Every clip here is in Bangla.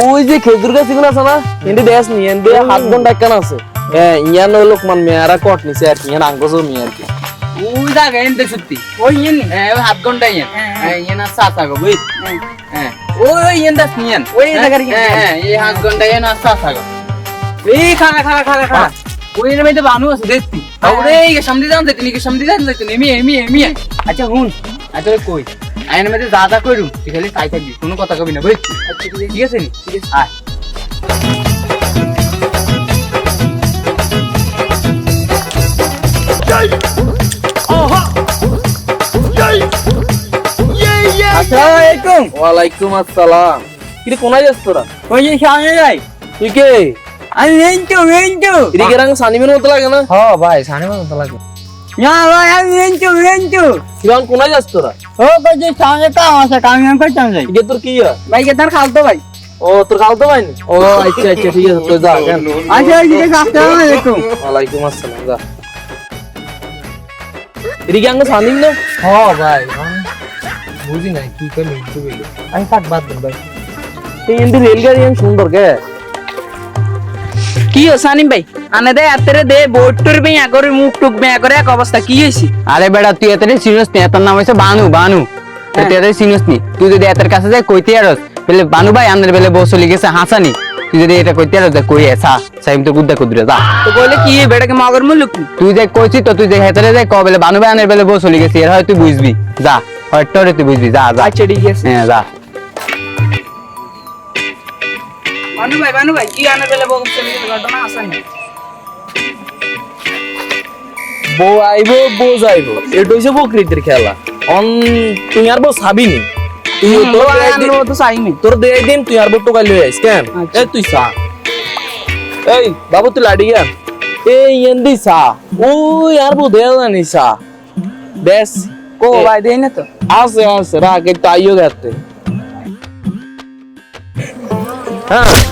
ওই যে খেজুর গাছ এগুলো আছে না এন্ডি দেশ নি এন্ডি হাত বোন ডাক্কান আছে। হ্যাঁ ইয়ান ওই লোকমান মেয়ারা কট নিছে আর কি ইয়ান মেয়ার কি। ওই জায়গা এনতে সত্যি। ওই হ্যাঁ হাত ঘণ্টা ইয়েন। হ্যাঁ, হ্যাঁ। আর গো বুঝ হ্যাঁ। ওই ওই ইয়েন দাস নিয়েন ওই জায়গার এই হাত ঘণ্টা ইয়েন আর সাসা গো। এই খাড়া খাড়া খাড়া খাড়া। ওই এর মধ্যে বানু আছে দেখতি? ওরে এই সামনে যান দেখতি নাকি সামনে যান দেখতি এমি এমি এমি। আচ্ছা হুন। আচ্ছা কই? আইনের মধ্যে যা যা কইরু তুই খালি তাই থাকবি কোনো কথা কবি না বুঝ আচ্ছা ঠিক আছে ঠিক আছে। আয়। ওয়ালাইকুম আসসালাম। কিরে কোনায় যাস তোরা? ওই যে সামনে যাই। তুই কে? আমি এদিকে রাং সানিমের মতো লাগে না? হ ভাই সানি মতো লাগে। না ভাই আমি মেনটু মেনটু কিরণ কোনায় যাস তোরা ও কইছে সামনে কাম আছে কাম আমি করতাম যাই এদিকে তোর কি হয় ভাই তার খালতো ভাই ও তোর খালতো ভাইনি ও আচ্ছা আচ্ছা ঠিক আছে তুই যা কেন আচ্ছা ওই আসসালামু আলাইকুম ওয়ালাইকুম আসসালাম যা এদিকে আঙ্গ সানিম না হ ভাই বুঝি নাই কি করে মিলতে আমি থাক বাদ দেন ভাই এই রেলগাড়ি সুন্দর কে কি ও সানিম ভাই? আনে দে আতেরে দে বে আগরে মুখ টুক বে আগরে এক অবস্থা কি হইছি আরে বেটা তুই এতটাই সিরিয়াস নি এত নাম হইছে বানু বানু। তুই এতটাই সিরিয়াস নি। তুই যদি এতের কাছে যাই কইতে আরস। বলে বানু ভাই আন্দের বেলে বউ চলে গেছে হাসানি। তুই যদি এটা কইতে আরস কই এসা। সাইম তো গুদ্দা কুদরে যা। তো বলে কি বেটাকে মগর মুলুক তুই যে কইছি তো তুই যে হেতরে যাই ক বলে বানু ভাই আন্দের বেলে বউ চলে গেছে এর হয় তুই বুঝবি। যা হয় তোরে তুই বুঝবি যা যা। আচ্ছা ঠিক আছে। হ্যাঁ যা। বানু ভাই বানু ভাই কি আনে বেলে গেছে ঘটনা আসানি। বউ আইবো বউ যাইবো। এটা হইছে প্রকৃতির খেলা। অন তুই আর বউ সাবিনি তুই তোর দেয় দিন- তো চাইনি। তোর দেয় দিন তুই আর বউ টোকাই লই আইস কেন? আচ্ছা। এই তুই সা এই বাবু তুই লাডি গেন এই এন্দি সা ওই আর বউ দেয় জানি সা বেশ ও ভাই দেই না তো? আছে আছে রাখ একটু আইও গেতে। হ্যাঁ।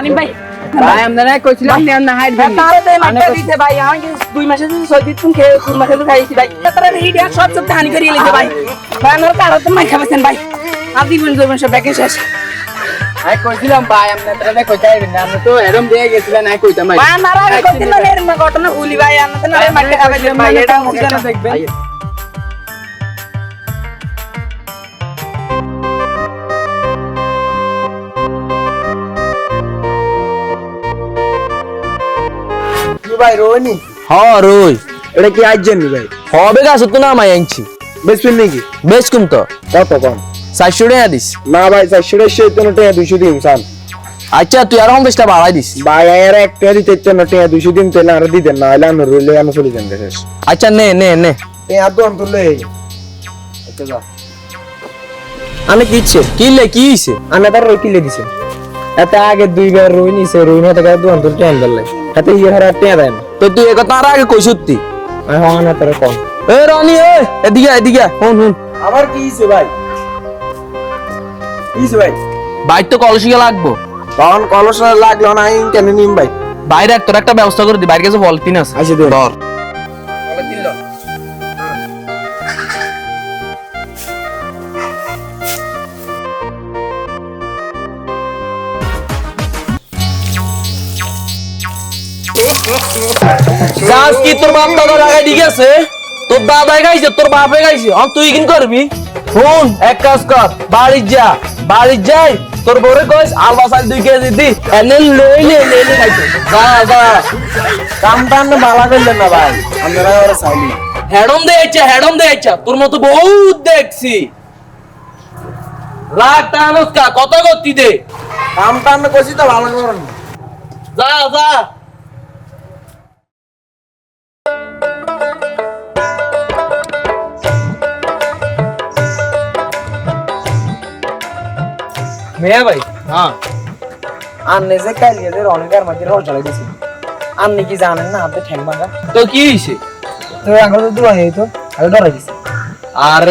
সানিম ভাই। ভাই আমরা কইছিলাম নি না হাইট তারে দে মাঠে দিতে ভাই আমাকে দুই মাসে যদি দিন তুমি খেয়ে তিন মাসে তো খাইছি ভাই। তারা রেডি আর সব সব হানি করিয়ে লিখে ভাই। ভাই আমার কারও তো মাই খাবেছেন ভাই। আর দিবেন দুই মাসে ব্যাকে শেষ। আমি কইছিলাম ভাই আমরা তোরা কইতে আইবেন না। আমরা তো এরম দিয়ে গেছিলাম না কইতাম ভাই। ভাই আমার আগে করতে না এর মা ঘটনা ভুলি ভাই আমার তো না মাঠে খাবেছেন ভাই এটা মুখে দেখবেন। ভাই রোহিনী হ রই এটা কি আজ জানি ভাই? হবে গাছ তো না মাই আনছি। বেসবেন নাকি? বেশ কম তো। কত কম? চারশো টাকা দিস। না ভাই চারশো টাকা তেন টাকা দুইশো দিন সান আচ্ছা তুই আর পঞ্চাশটা বাড়াই দিস। ভাই আর একটা দিতে তেন টাকা দুইশো দিন তেলে আর দিতেন না হলে আমি রইলে আমি চলে যান শেষ আচ্ছা নে নে নে। এই আর তো অন্তলে আচ্ছা যা। আমি কি ইচ্ছে কি লে কি হইছে? আমি তার রই কিলে দিছে। এতে আগে দুইবার রই নিছে রই না টাকা দু অন্তর টাকা দিলে এতে ইয়ে হারা দেন তো তুই এ কথা আর আগে আমি হওয়া না তার কম। এ রনি এ এদিকে এদিকে হুন হুন। আবার কি হইছে ভাই? কি হইছে ভাই? বাইর তো কলসিকে লাগবো। তখন কলস লাগল না কেন নিম ভাই? বাইরে তোর একটা ব্যবস্থা করে দি বাইরে কাছে পলিথিন আছে। আসে দে। ধর। যাস কি তোর বাপ দাদা লাগাই ঠিক আছে? তোর দাদাই গাইছে তোর বাপে গাইছে। আর তুই কিন করবি? শুন এক কাজ কর বাড়ি যা। বাড়ি যাই তোর বউরে কইস আলবা সাল দুই কেজি দি। এনে লই লে লে লে খাইছে। যা যা। কামটা আপনি ভালো করলেন না ভাই। আপনারা ওরা চাইলি হেডম দেয়ছে হেডম দেয়ছে তোর মতো বহুত দেখছি। লাখ টাকা কা কত করতি দে। কামটা আপনি করছি তো ভালো করেন যা যা। মেয়া ভাই। হ্যাঁ। আন্নে যে কালিয়ে যে রনিকার মধ্যে রোল চলে গেছে আপনি কি জানেন না ঠ্যাং ভাঙা তো কি হইছে? তো আঙ্গুল তো হয়ে আর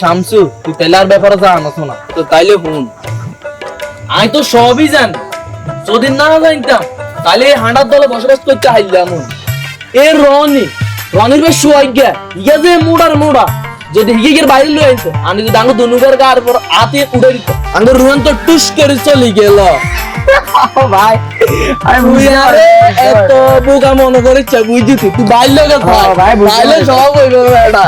শামসু তুই তাইলে আর ব্যাপারে জানাস না তো তাইলে হুন আমি তো সবই জানি যদি না জানতাম তাহলে হাঁটার দলে বসবাস করতে হাইলাম। এ রনি রনির বেশ সুয়াজ্ঞা ইয়া যে মুড়ার মুড়া। যদি হিগের বাইরে লই আইতো আমি যদি আঙ্গু দুনুকের গার পর আতে উড়ে দিত আঙ্গুর রুহান তো টুস করে চলে গেল। ভাই। এত বোকা মনে করিস বুঝছি তুই বাইর ভাই, বাইরে সব হইবে বেটা।